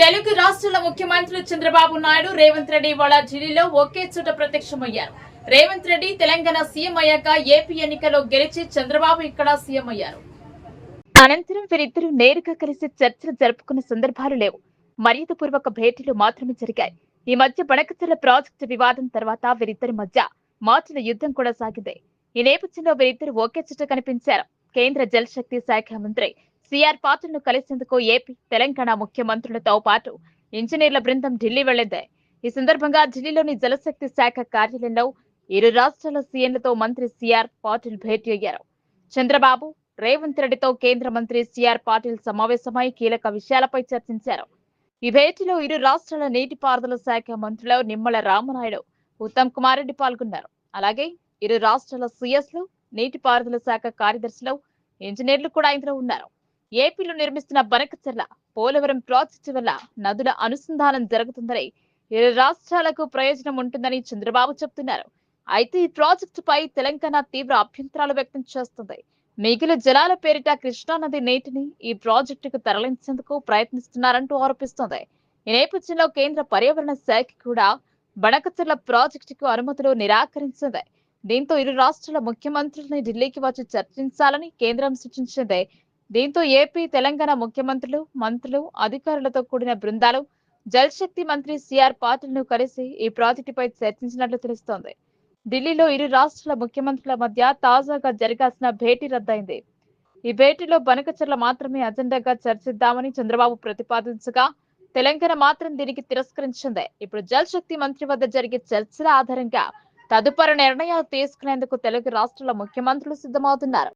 తెలుగు రాష్ట్రాల ముఖ్యమంత్రులు చంద్రబాబు నాయుడు రేవంత్ రెడ్డి వాళ్ళ ఢిల్లీలో ఒకే చోట ప్రత్యక్షమయ్యారు. రేవంత్ రెడ్డి తెలంగాణ సీఎం అయ్యాక ఏపీ ఎన్నికల్లో గెలిచి చంద్రబాబు ఇక్కడ సీఎం అయ్యారు. అనంతరం వీరిద్దరూ నేరుగా కలిసి చర్చలు జరుపుకున్న సందర్భాలు లేవు. మర్యాదపూర్వక భేటీలు మాత్రమే జరిగాయి. ఈ మధ్య బణకచర్ల ప్రాజెక్టు వివాదం తర్వాత వీరిద్దరి మధ్య మాటల యుద్ధం కూడా సాగింది. ఈ నేపథ్యంలో వీరిద్దరు ఒకే చుట్ట కనిపించారు. కేంద్ర జలశక్తి శాఖ మంత్రి సిఆర్ పాత్రను కలిసేందుకు ఏపీ తెలంగాణ ముఖ్యమంత్రులతో పాటు ఇంజనీర్ల బృందం ఢిల్లీ వెళ్ళింది ఈ సందర్భంగా ఢిల్లీలోని జలశక్తి శాఖ కార్యాలయంలో ఇరు రాష్ట్రాల సీఎంలతో మంత్రి సిఆర్ పాటిల్ భేటీ అయ్యారు. చంద్రబాబు రేవంత్ రెడ్డితో కేంద్ర మంత్రి సిఆర్ పాటిల్ సమావేశమై కీలక విషయాలపై చర్చించారు. ఈ భేటీలో ఇరు రాష్ట్రాల నీటిపారుదల శాఖ మంత్రులు నిమ్మల రామనాయుడు ఉత్తమ్ కుమార్ రెడ్డి పాల్గొన్నారు. అలాగే ఇరు రాష్ట్రాల సీఎస్లు నీటిపారుదల శాఖ కార్యదర్శులు ఇంజనీర్లు కూడా ఇందులో ఉన్నారు. ఏపీలో నిర్మిస్తున్న బనకచెర్ల పోలవరం ప్రాజెక్టు వల్ల నదుల అనుసంధానం జరుగుతుందని ఇరు రాష్ట్రాలకు ప్రయోజనం ఉంటుందని చంద్రబాబు చెబుతున్నారు అయితే ఈ ప్రాజెక్టుపై తెలంగాణ తీవ్ర అభ్యంతరాలు వ్యక్తం చేస్తుంది. మిగిలిన జలాల పేరిట కృష్ణానది నీటిని ఈ ప్రాజెక్టుకు తరలించేందుకు ప్రయత్నిస్తున్నారంటూ ఆరోపిస్తోంది. ఈ నేపథ్యంలో కేంద్ర పర్యావరణ శాఖ కూడా బనకచెర్ల ప్రాజెక్టుకు అనుమతులు నిరాకరించింది. దీంతో ఇరు రాష్ట్రాల ముఖ్యమంత్రులని ఢిల్లీకి వచ్చి చర్చించాలని కేంద్రం సూచించింది. దీంతో ఏపీ తెలంగాణ ముఖ్యమంత్రులు మంత్రులు అధికారులతో కూడిన బృందాలు జలశక్తి మంత్రి సిఆర్ పాటిల్ను కలిసి ఈ ప్రాజెక్టుపై చర్చించినట్లు తెలుస్తోంది. ఢిల్లీలో ఇరు రాష్ట్రాల ముఖ్యమంత్రుల మధ్య తాజాగా జరగాల్సిన భేటీ రద్దయింది. ఈ భేటీలో బనకచర్ల మాత్రమే అజెండాగా చర్చిద్దామని చంద్రబాబు ప్రతిపాదించగా తెలంగాణ మాత్రం దీనికి తిరస్కరించింది. ఇప్పుడు జల్ శక్తి మంత్రి వద్ద జరిగే చర్చల ఆధారంగా తదుపరి నిర్ణయాలు తీసుకునేందుకు తెలుగు రాష్ట్రాల ముఖ్యమంత్రులు సిద్ధమవుతున్నారు.